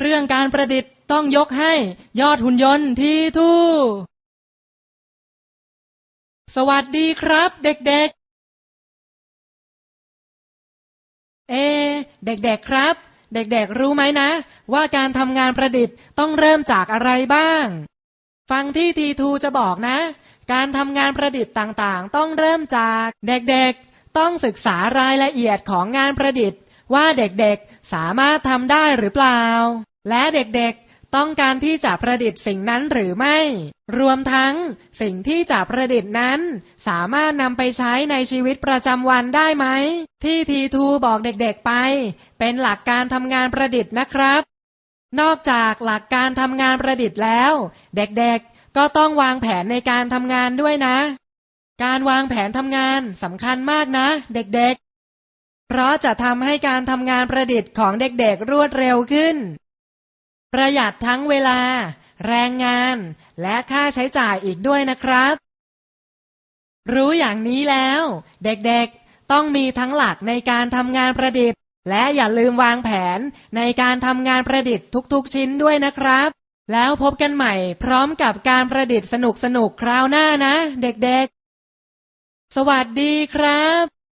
เรื่องการประดิษฐ์ต้องยกให้ยอดหุ่นยนต์ทีทูสวัสดีครับ เด็กๆ เอ เด็กๆครับ เด็กๆรู้ไหมนะ ว่าการทำงานประดิษฐ์ต้องเริ่มจากอะไรบ้าง ฟังที่ทีทูจะบอกนะ การทำงานประดิษฐ์ต่างๆ ต้องเริ่มจาก เด็กๆ ต้องศึกษารายละเอียดของงานประดิษฐ์ ว่าเด็กๆสามารถทำได้หรือเปล่า และเด็กๆต้องการที่จะประดิษฐ์สิ่งนั้นหรือไม่ รวมทั้งสิ่งที่จะประดิษฐ์นั้น สามารถนำไปใช้ในชีวิตประจำวันได้ไหม ที่ทีทูบอกเด็กๆไป เป็นหลักการทำงานประดิษฐ์นะครับ นอกจากหลักการทำงานประดิษฐ์แล้ว เด็กๆก็ต้องวางแผนในการทำงานด้วยนะการวางแผนทำงานสำคัญมากนะ เด็กๆ เพราะจะทำให้การทำงานประดิษฐ์ของเด็กๆรวดเร็วขึ้น ประหยัดทั้งเวลา แรงงาน และค่าใช้จ่ายอีกด้วยนะครับ รู้อย่างนี้แล้ว เด็กๆต้องมีทั้งหลักในการทำงานประดิษฐ์ และอย่าลืมวางแผนในการทำงานประดิษฐ์ทุกๆ ชิ้นด้วยนะครับ แล้วพบกันใหม่พร้อมกับการประดิษฐ์สนุกๆคราวหน้านะ เด็กๆ สวัสดีครับ